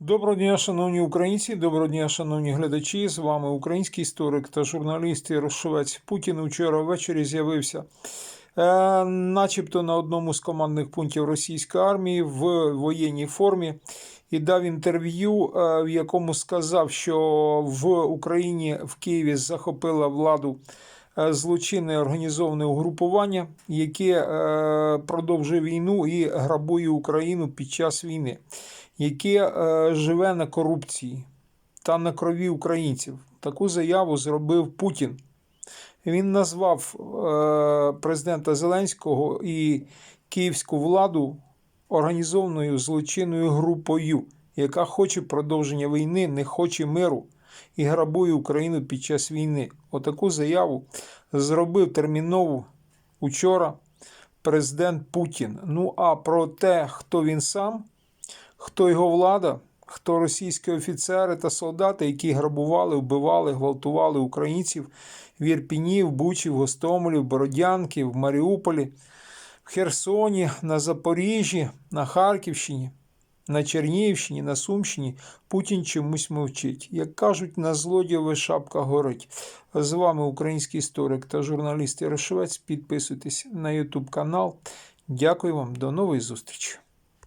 Доброго дня, шановні українці, доброго дня, шановні глядачі. З вами український історик та журналіст Ярошовець. Путін вчора ввечері з'явився, е, начебто на одному з командних пунктів російської армії в воєнній формі і дав інтерв'ю, е, в якому сказав, що в Україні в Києві захопила владу е, злочинне організоване угрупування, яке е, продовжує війну і грабує Україну під час війни, яке е, живе на корупції та на крові українців. Таку заяву зробив Путін. Він назвав е, президента Зеленського і київську владу організованою злочинною групою, яка хоче продовження війни, не хоче миру і грабує Україну під час війни. Отаку заяву зробив терміново учора президент Путін. Ну а про те, хто він сам, хто його влада, хто російські офіцери та солдати, які грабували, вбивали, гвалтували українців в Ірпіні, в Бучі, в Гостомелі, в Бородянки, в Маріуполі, в Херсоні, на Запоріжжі, на Харківщині, на Чернігівщині, на Сумщині Путін чомусь мовчить. Як кажуть, на злодієве шапка горить. З вами український історик та журналіст Ярошевець. Підписуйтесь на YouTube канал. Дякую вам, до нової зустрічі.